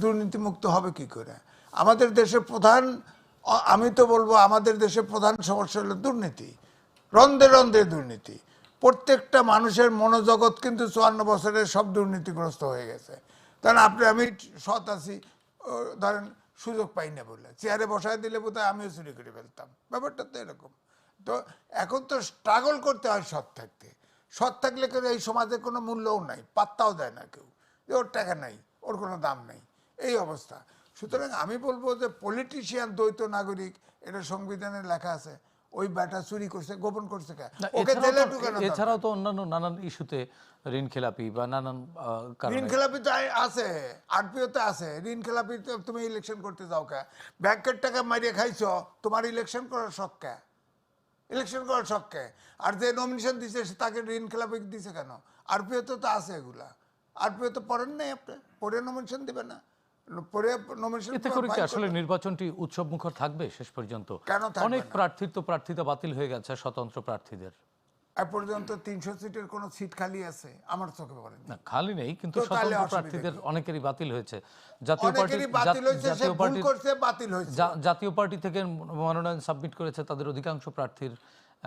দুর্নীতিমুক্ত হবে কি করে? আমাদের দেশে প্রধান, আমি তো বলব আমাদের দেশের প্রধান সমস্যা হলো দুর্নীতি। রন্ধে রন্ধে দুর্নীতি। প্রত্যেকটা মানুষের মনোজগৎ কিন্তু চুয়ান্ন বছরে সব দুর্নীতিগ্রস্ত হয়ে গেছে। কারণ আপনি, আমি সৎ আছি ধরেন সুযোগ পাই না বলে। চেয়ারে বসায় দিলে বোধহয় আমিও চুরি করে ফেলতাম। ব্যাপারটা তো এরকম। তো এখন তো স্ট্রাগল করতে হয় সৎ থাকতে। সৎ থাকলে কেউ এই সমাজে কোনো মূল্যও নাই, পাত্তাও দেয় না কেউ। যে ওর টাকা নাই, ওর কোনো দাম নেই। এই অবস্থা। সুতরাং আমি বলব যে পলিটিশিয়ান দ্বৈত নাগরিক এটা সংবিধানে লেখা আছে ওই ব্যাটা চুরি করছে গোপন করছে ওকে এছাড়াও জেলে তো- ঢুকানো এছাড়াও তো অন্যান্য নানান ইস্যুতে ঋণ খেলাপি বা নানান ঋণ খেলাপি তো আছে আরপিও তো আছে। ঋণ খেলাপি তুমি ইলেকশন করতে যাও কে? ব্যাংকের টাকা মারিয়ে খাইছো তোমার ইলেকশন করার শখ কে? ইলেকশন করার শখ কে? আর যে নমিনেশন দিছে তাকে ঋণ খেলাপি দিছে কেন? আরপিও তো তো আছে এগুলা। আরপিও তো পড়েন নাই আপনি? পড়ে নমিনেশন দিবে না? পড়ে এতে করে কি আসলে নির্বাচনটি উৎসব মুখর থাকবে শেষ পর্যন্ত? অনেক? প্রার্থীর তো প্রার্থিতা বাতিল হয়ে গেছে স্বতন্ত্র প্রার্থীদের। এ পর্যন্ত তিনশো সিটের কোনো সিট খালি আছে আমার চোখে পড়েন। না খালি নেই কিন্তু স্বতন্ত্র প্রার্থীদের অনেকেরই বাতিল হয়েছে। জাতীয় পার্টি জাতীয় পার্টি করছে বাতিল হয়েছে। জাতীয় পার্টি থেকে মনোনয়ন সাবমিট করেছে তাদের অধিকাংশ প্রার্থীর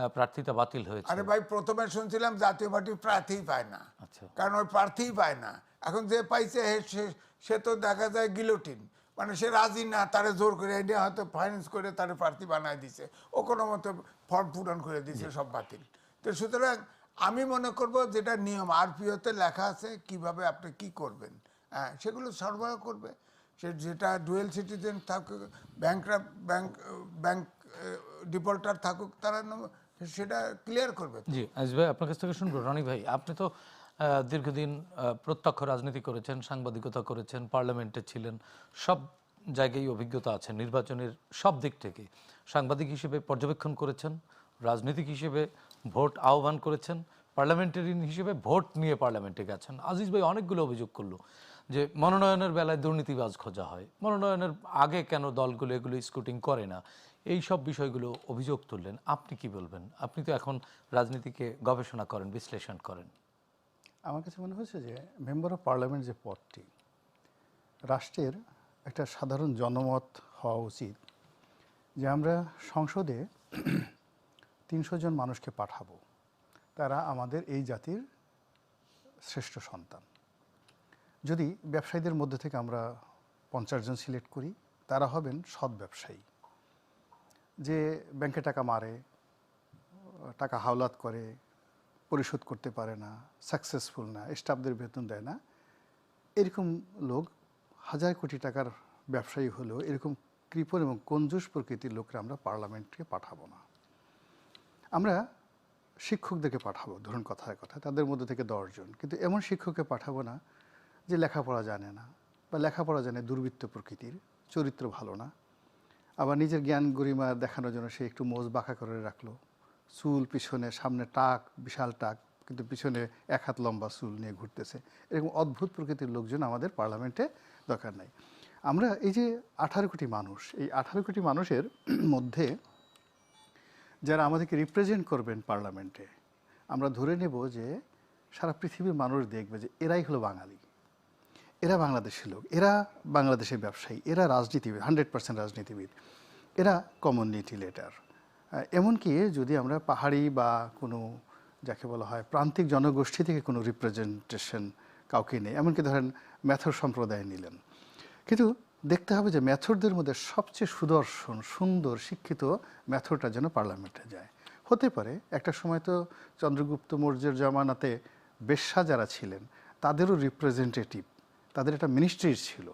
প্রার্থিতা বাতিল হয়েছে। আরে ভাই প্রথমে শুনছিলাম জাতীয় পার্টি প্রার্থীই পায় না। আচ্ছা। কারণ ওই প্রার্থীই পায় না। এখন যে পাইছে সে- সে তো দেখা যায় গিলোটিন। মানে সে রাজি না তারে জোর করে এনে হয়তো ফাইন্যান্স করে তারে প্রার্থী বানায় দিছে। ও কোনো মতো ফর্ম পূরণ করে দিছে সব বাতিল। তো সুতরাং আমি মনে করব যেটা নিয়ম আরপিওতে লেখা আছে কীভাবে আপনি কি করবেন হ্যাঁ সেগুলো সরবরাহ করবে। সে যেটা ডুয়েল সিটিজেন থাকুক ব্যাংকরা ব্যাংক ব্যাংক ডিফল্টার থাকুক তারা সেটা ক্লিয়ার করবে। জি আজ ভাই আপনার কাছ থেকে শুনব। রনি ভাই আপনি তো দীর্ঘদিন প্রত্যক্ষ রাজনীতি করেছেন, সাংবাদিকতা করেছেন, পার্লামেন্টে ছিলেন, সব জায়গায় অভিজ্ঞতা আছে, নির্বাচনের সব দিক থেকে। সাংবাদিক হিসেবে পর্যবেক্ষণ করেছেন, রাজনীতিক হিসেবে ভোট আহ্বান করেছেন, পার্লামেন্টারিয়ান হিসেবে ভোট নিয়ে পার্লামেন্টে গেছেন। আজিজ ভাই অনেকগুলো অভিযোগ করল যে মনোনয়নের বেলায় দুর্নীতিবাজ খোঁজা হয়। মনোনয়নের আগে কেন দলগুলো এগুলো স্কুটিং করে না? এই সব বিষয়গুলো অভিযোগ তুললেন। আপনি কি বলবেন? আপনি তো এখন রাজনীতিকে গবেষণা করেন, বিশ্লেষণ করেন। আমার কাছে মনে হয়েছে যে মেম্বার অফ পার্লামেন্ট যে পদটি, রাষ্ট্রের একটা সাধারণ জনমত হওয়া উচিত যে আমরা সংসদে তিনশো জন মানুষকে পাঠাবো। তারা আমাদের এই জাতির শ্রেষ্ঠ সন্তান। যদি ব্যবসায়ীদের মধ্যে থেকে আমরা পঞ্চাশ জন সিলেক্ট করি, তারা হবেন সৎ ব্যবসায়ী। যে ব্যাংকে টাকা মারে, টাকা হাওলাত করে পরিশোধ করতে পারে না সাকসেসফুল না স্টাফদের বেতন দেয় না, এরকম লোক হাজার কোটি টাকার ব্যবসায়ী হলেও এরকম কৃপণ এবং কঞ্জুস প্রকৃতির লোকরা আমরা পার্লামেন্টকে পাঠাবো না। আমরা শিক্ষকদেরকে পাঠাবো, ধরুন কথায় কথা, তাদের মধ্যে থেকে দশজন কিন্তু এমন শিক্ষককে পাঠাবো না যে লেখাপড়া জানে না বা লেখাপড়া জানে দুর্বৃত্ত প্রকৃতির, চরিত্র ভালো না, আবার নিজের জ্ঞান গরিমা দেখানোর জন্য সে একটু মোজ বাঁকা করে রাখল চুল পিছনে, সামনে টাক, বিশাল টাক, কিন্তু পিছনে এক হাত লম্বা চুল নিয়ে ঘুরতেছে। এরকম অদ্ভুত প্রকৃতির লোকজন আমাদের পার্লামেন্টে দরকার নাই। আমরা এই যে আঠারো কোটি মানুষ, এই আঠারো কোটি মানুষের মধ্যে যারা আমাদেরকে রিপ্রেজেন্ট করবেন পার্লামেন্টে, আমরা ধরে নেব যে সারা পৃথিবীর মানুষ দেখবে যে এরাই হলো বাঙালি। এরা বাংলাদেশের লোক, এরা বাংলাদেশের ব্যবসায়ী, এরা রাজনীতিবিদ, হান্ড্রেড পার্সেন্ট রাজনীতিবিদ। এরা কমিউনিটি লেটার এমনকি যদি আমরা পাহাড়ি বা কোনো যাকে বলা হয় প্রান্তিক জনগোষ্ঠী থেকে কোনো রিপ্রেজেন্টেশন কাউকে নেই, এমনকি ধরেন ম্যাথর সম্প্রদায় নিলেন। কিন্তু দেখতে হবে যে ম্যাথরদের মধ্যে সবচেয়ে সুদর্শন, সুন্দর, শিক্ষিত ম্যাথরটা যেন পার্লামেন্টে যায়। হতে পারে, একটা সময় তো চন্দ্রগুপ্ত মৌর্যের জামানাতে বেশ্যা যারা ছিলেন, তাদেরও রিপ্রেজেন্টেটিভ তাদের একটা মিনিস্ট্রির ছিল,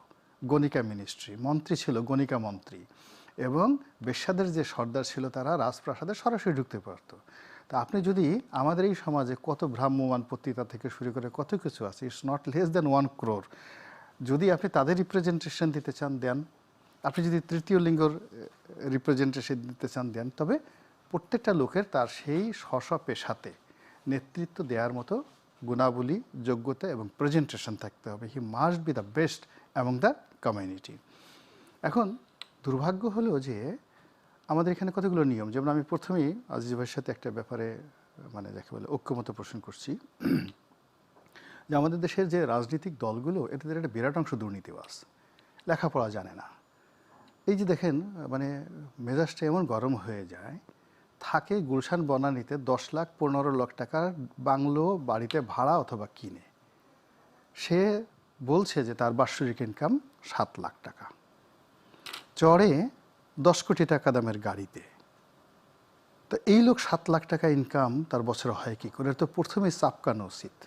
গণিকা মিনিস্ট্রি মন্ত্রী ছিল গণিকা মন্ত্রী। এবং বেশ্যাদের যে সর্দার ছিল তারা রাজপ্রাসাদে সরাসরি ঢুকতে পারত। তা আপনি যদি আমাদের এই সমাজে কত ভ্রাম্যমান পত্রিকা থেকে শুরু করে কত কিছু আছে it's not less than one crore যদি আপনি তাদের রিপ্রেজেন্টেশন দিতে চান, দেন। আপনি যদি তৃতীয় লিঙ্গর রিপ্রেজেন্টেশন দিতে চান, দেন। তবে প্রত্যেকটা লোকের তার সেই স্ব পেশাতে নেতৃত্ব দেওয়ার মতো গুণাবলী, যোগ্যতা এবং প্রেজেন্টেশন থাকতে হবে। He must be the best among the community এখন দুর্ভাগ্য হলো যে আমাদের এখানে কতগুলো নিয়ম? যেমন আমি প্রথমেই আজিজ ভাইয়ের সাথে একটা ব্যাপারে মানে যাকে বলে ঐক্যমত পোষণ করছি। যে আমাদের দেশের যে রাজনৈতিক দলগুলো, এদের একটা বিরাট অংশ দুর্নীতিবাস লেখাপড়া জানে না। এই যে দেখেন মানে মেজাজটা এমন গরম হয়ে যায়, থাকে গুলশান বনানীতে দশ লাখ পনেরো লাখ টাকার বাংলো বাড়িতে ভাড়া অথবা কিনে। সে বলছে যে তার বাৎসরিক ইনকাম সাত লাখ টাকা। চড়ে দশ কোটি টাকা দামের গাড়িতে। তো এই লোক সাত লাখ টাকা ইনকাম তার বছরে হয় কি করে? তো প্রথমে চাপকানো উচিত।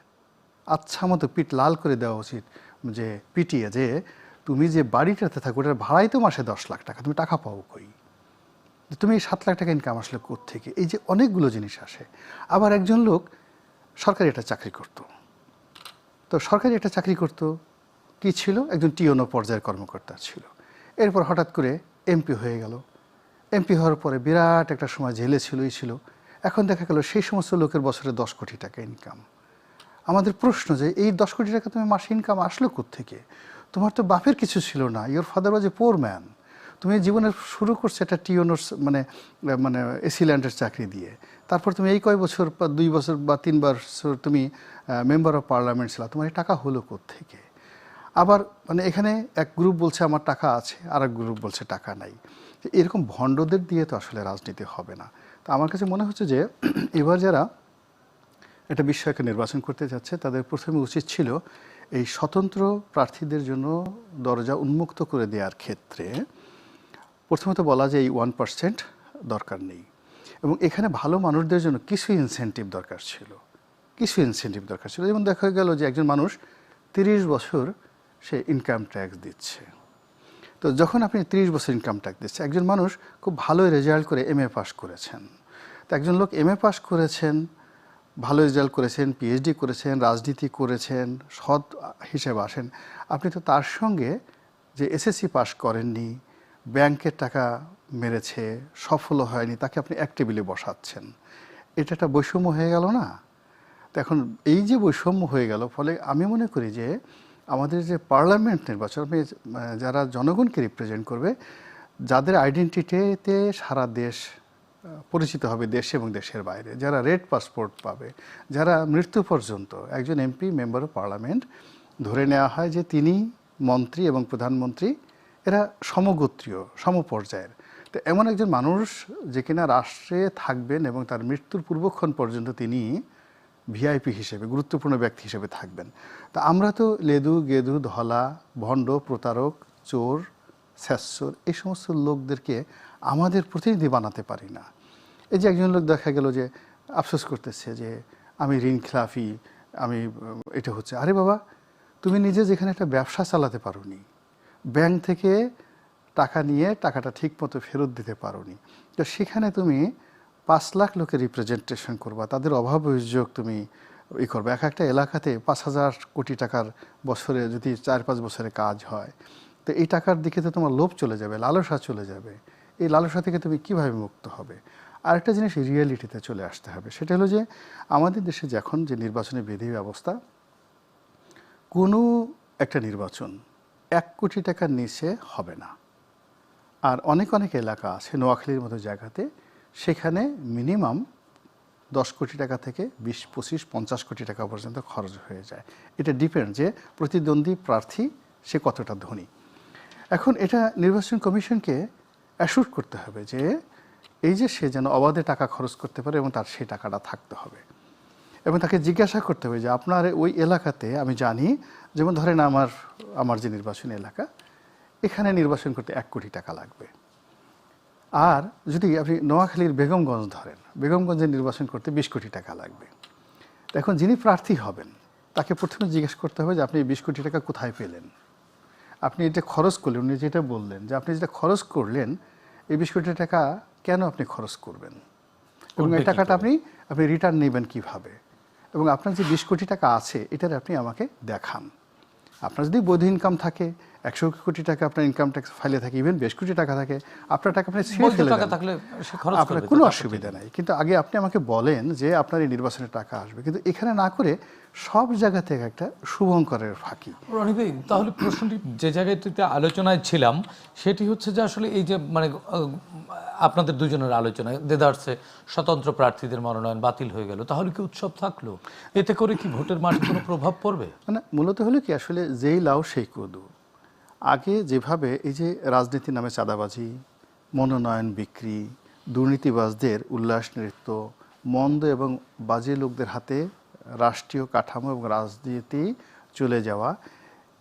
আচ্ছা মতো পিঠ লাল করে দেওয়া উচিত যে, পিটিয়ে যে, তুমি যে বাড়িটাতে থাকো, ওটার ভাড়াই তো মাসে দশ লাখ টাকা, তুমি টাকা পাও কই? তুমি এই সাত লাখ টাকা ইনকাম আসলে থেকে এই যে অনেকগুলো জিনিস আসে। আবার একজন লোক সরকারি একটা চাকরি করতো। তো সরকারি একটা চাকরি করতো, কি ছিল? একজন টিওনো পর্যায়ের কর্মকর্তা ছিল। এরপর হঠাৎ করে এমপি হয়ে গেল। এমপি হওয়ার পরে বিরাট একটা সময় জেলে ছিলই ছিল। এখন দেখা গেল সেই সমস্ত লোকের বছরে দশ কোটি টাকা ইনকাম আমাদের প্রশ্ন যে, এই দশ কোটি টাকা তুমি মাসে ইনকাম আসলো থেকে তোমার তো বাপের কিছু ছিল না your father was a poor man তুমি জীবনের শুরু করছ একটা টিওনোর মানে মানে এসি ল্যান্ডের চাকরি দিয়ে। তারপর তুমি এই কয় বছর বা দুই বছর বা তিন বছর তুমি মেম্বার অফ পার্লামেন্ট ছিল, তোমার এই টাকা হলো থেকে আবার মানে এখানে এক গ্রুপ বলছে, আমার টাকা আছে। আর এক গ্রুপ বলছে, টাকা নাই। এরকম ভণ্ডদের দিয়ে তো আসলে রাজনীতি হবে না। তো আমার কাছে মনে হচ্ছে যে এবার যারা একটা বিষয়কে নির্বাচন করতে যাচ্ছে, তাদের প্রথমে উচিত ছিল এই স্বতন্ত্র প্রার্থীদের জন্য দরজা উন্মুক্ত করে দেওয়ার ক্ষেত্রে প্রথমত বলা যে এই ওয়ান পার্সেন্ট দরকার নেই। এবং এখানে ভালো মানুষদের জন্য কিছু ইনসেন্টিভ দরকার ছিল। কিছু ইনসেন্টিভ দরকার ছিল। যেমন দেখা গেল যে একজন মানুষ তিরিশ বছর সে ইনকাম ট্যাক্স দিচ্ছে। তো যখন আপনি তিরিশ বছর ইনকাম ট্যাক্স দিচ্ছে একজন মানুষ খুব ভালো রেজাল্ট করে এম এ পাস করেছেন। তো একজন লোক এম এ পাস করেছেন, ভালো রেজাল্ট করেছেন পিএইচডি করেছেন, রাজনীতি করেছেন, সৎ হিসেবে আসেন, আপনি তো তার সঙ্গে যে এসএসসি পাস করেননি ব্যাংকের টাকা মেরেছে সফল হয়নি, তাকে আপনি এক টেবিলে বসাচ্ছেন। এটা একটা বৈষম্য হয়ে গেল না? তো এখন এই যে বৈষম্য হয়ে গেল, ফলে আমি মনে করি যে আমাদের যে পার্লামেন্ট নির্বাচন যারা জনগণকে রিপ্রেজেন্ট করবে, যাদের আইডেন্টিটিতে সারা দেশ পরিচিত হবে দেশে এবং দেশের বাইরে। যারা রেড পাসপোর্ট পাবে, যারা মৃত্যু পর্যন্ত, একজন এমপি মেম্বার অফ পার্লামেন্ট ধরে নেওয়া হয় যে তিনি মন্ত্রী এবং প্রধানমন্ত্রী, এরা সমগোত্রীয়, সমপর্যায়ের। তো এমন একজন মানুষ যে কিনা রাষ্ট্রে থাকবেন এবং তার মৃত্যুর পূর্বক্ষণ পর্যন্ত তিনি ভিআইপি হিসেবে, গুরুত্বপূর্ণ ব্যক্তি হিসেবে থাকবেন। তা আমরা তো লেদু, গেদু, ধলা, ভণ্ড, প্রতারক, চোর স্যাসর এই সমস্ত লোকদেরকে আমাদের প্রতিনিধি বানাতে পারি না। এই যে একজন লোক দেখা গেল যে আফসোস করতেছে যে আমি ঋণ খেলাফি, আমি, এটা হচ্ছে। আরে বাবা, তুমি নিজে যেখানে একটা ব্যবসা চালাতে পারো নি ব্যাংক থেকে টাকা নিয়ে টাকাটা ঠিক মতো ফেরত দিতে পারো নি তো সেখানে তুমি পাঁচ লাখ লোকের রিপ্রেজেন্টেশন করবা, তাদের অভাব অভিযোগ তুমি ই করবে। এক একটা এলাকাতে পাঁচ হাজার কোটি টাকার বছরে যদি চার পাঁচ বছরে কাজ হয়, তো এই টাকার দিকে তো তোমার লোভ চলে যাবে, লালসা চলে যাবে। এই লালসা থেকে তুমি কীভাবে মুক্ত হবে? আরেকটা জিনিস রিয়েলিটিতে চলে আসতে হবে, সেটা হলো যে আমাদের দেশে যখন যে নির্বাচনী বিধি ব্যবস্থা, কোনো একটা নির্বাচন এক কোটি টাকার নিচে হবে না। আর অনেক অনেক এলাকা আছে নোয়াখালীর মতো জায়গাতে সেখানে মিনিমাম দশ কোটি টাকা থেকে বিশ, পঁচিশ, পঞ্চাশ কোটি টাকা পর্যন্ত খরচ হয়ে যায়। এটা ডিপেন্ড যে প্রতিদ্বন্দ্বী প্রার্থী সে কতটা ধনী। এখন এটা নির্বাচন কমিশনকে অ্যাসুর করতে হবে যে এই যে সে যেন অবাধে টাকা খরচ করতে পারে এবং তার সেই টাকাটা থাকতে হবে। এবং তাকে জিজ্ঞাসা করতে হবে যে, আপনার ওই এলাকাতে আমি জানি, যেমন ধরেন আমার আমার যে নির্বাচনী এলাকা, এখানে নির্বাচন করতে এক কোটি টাকা লাগবে। আর যদি আপনি নোয়াখালীর বেগমগঞ্জ ধরেন বেগমগঞ্জে নির্বাচন করতে বিশ কোটি টাকা লাগবে। এখন যিনি প্রার্থী হবেন তাকে প্রথমে জিজ্ঞেস করতে হবে যে আপনি বিশ কোটি টাকা কোথায় পেলেন? আপনি এটা খরচ করলেন উনি যেটা বললেন যে আপনি যেটা খরচ করলেন এই বিশ কোটি টাকা কেন আপনি খরচ করবেন? এবং এই টাকাটা আপনি আপনি রিটার্ন নেবেন কীভাবে? এবং আপনার যে বিশ কোটি টাকা আছে এটার আপনি আমাকে দেখান। আপনার যদি বৈধ ইনকাম থাকে একশো কোটি টাকা আপনার ইনকাম ট্যাক্স ফাইলে থাকে ইভেন বেশ কোটি টাকা থাকে আপনার টাকা আপনি ছিঁড়ে ফেলে আপনার কোনো অসুবিধা নাই। কিন্তু আগে আপনি আমাকে বলেন যে আপনার এই নির্বাচনের টাকা আসবে। কিন্তু এখানে না করে সব জায়গা থেকে একটা শুভঙ্করের ফাঁকি। রনি তাহলে প্রশ্নটি যে জায়গাটিতে আলোচনায় ছিলাম সেটি হচ্ছে যে আসলে এই যে মানে আপনাদের দুজনের আলোচনায় দেদার্সে স্বতন্ত্র প্রার্থীদের মনোনয়ন বাতিল হয়ে গেল তাহলে কি উৎসব থাকল? এতে করে কি ভোটের মাঠে কোনো প্রভাব পড়বে? মানে মূলত হলো কি আসলে যেই লাউ সেই কদু। আগে যেভাবে এই যে রাজনীতি নামে চাঁদাবাজি মনোনয়ন বিক্রি দুর্নীতিবাজদের উল্লাস নৃত্য মন্দ এবং বাজে লোকদের হাতে রাষ্ট্রীয় কাঠামো এবং রাজনীতি চলে যাওয়া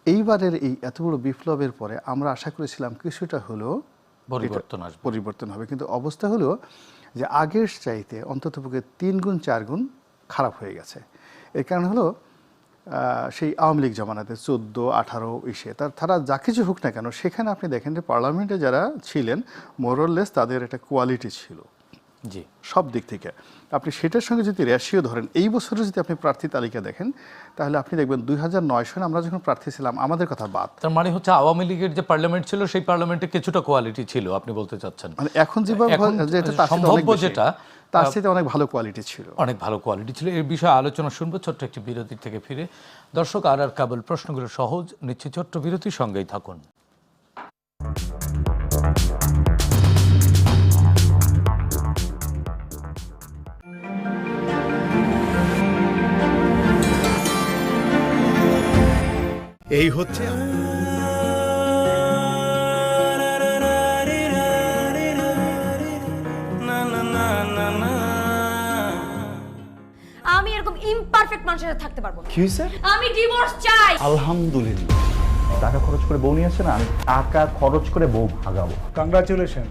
এইবারের এই এত বড় বিপ্লবের পরে আমরা আশা করেছিলাম কিছুটা হলেও পরিবর্তন আসবে। পরিবর্তন হবে। কিন্তু অবস্থা হলো যে আগের চাইতে অন্ততপক্ষে তিন গুণ চার গুণ খারাপ হয়ে গেছে। এর কারণ হলো সেই আওয়ামী লীগ জমানাতে চোদ্দ আঠারো ইসে। তার তারা যা কিছু হোক না কেন সেখানে আপনি দেখেন যে পার্লামেন্টে যারা ছিলেন মোরললেস তাদের একটা কোয়ালিটি ছিল। জি। সব দিক থেকে। আপনি সেটার সঙ্গে যদি রেশিও ধরেন এই বছরে যদি আপনি প্রার্থী তালিকা দেখেন তাহলে আপনি দেখবেন দুই হাজার নয় সনে আমরা যখন প্রার্থী ছিলাম আমাদের কথা বাদ। তার মানে হচ্ছে আওয়ামী লীগের যে পার্লামেন্ট ছিল সেই পার্লামেন্টে কিছুটা কোয়ালিটি ছিল আপনি বলতে চাচ্ছেন। মানে এখন যেভাবে এখন যেটা তার সাথে অনেক ভালো কোয়ালিটি ছিল। অনেক ভালো কোয়ালিটি ছিল। এর বিষয়ে আলোচনা শুনব ছোট্ট একটি বিরতি থেকে ফিরে। দর্শক আর আর কেবল প্রশ্নগুলো সহজ নিচ্ছে ছোট্ট বিরতির সঙ্গেই থাকুন। এই হচ্ছে ইমপারফেক্ট মানুষের সাথে থাকতে পারব না। কি হয়েছে? আমি ডিভোর্স চাই। আলহামদুলিল্লাহ। টাকা খরচ করে বউ নিয়ে আসছে না আমি টাকা খরচ করে বউ ভাগাবো। কংগ্রাচুলেশন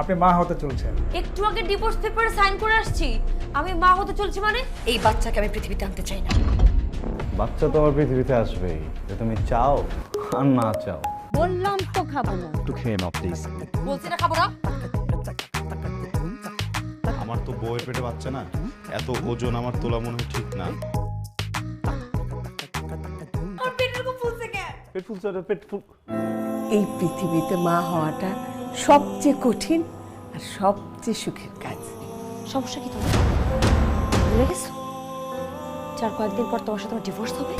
আপনি মা হতে চলছেন। একটু আগে ডিভোর্স পেপারে সাইন করে আসছি। আমি মা হতে চলছি মানে এই বাচ্চাকে আমি পৃথিবীতে আনতে চাই না। বাচ্চা তো আমার পৃথিবীতে আসবেই। যে তুমি চাও আর না চাও। বললাম তো খাব না। একটু খেয়ে নাও প্লিজ বলছি না খাব না। আমার তো বউয়ের পেটে বাচ্চা না এত ওজন আমার তোলা মনে হয় ঠিক না। পেট ফুলছে কেন? পেট ফুল এই পৃথিবীতে মা হওয়াটা সবচেয়ে কঠিন আর সবচেয়ে সুখের কাজ। সমস্যা কি তোমার? ভুলে গেছো চার কয়েকদিন পর তোমার সাথে আমার ডিভোর্স হবে?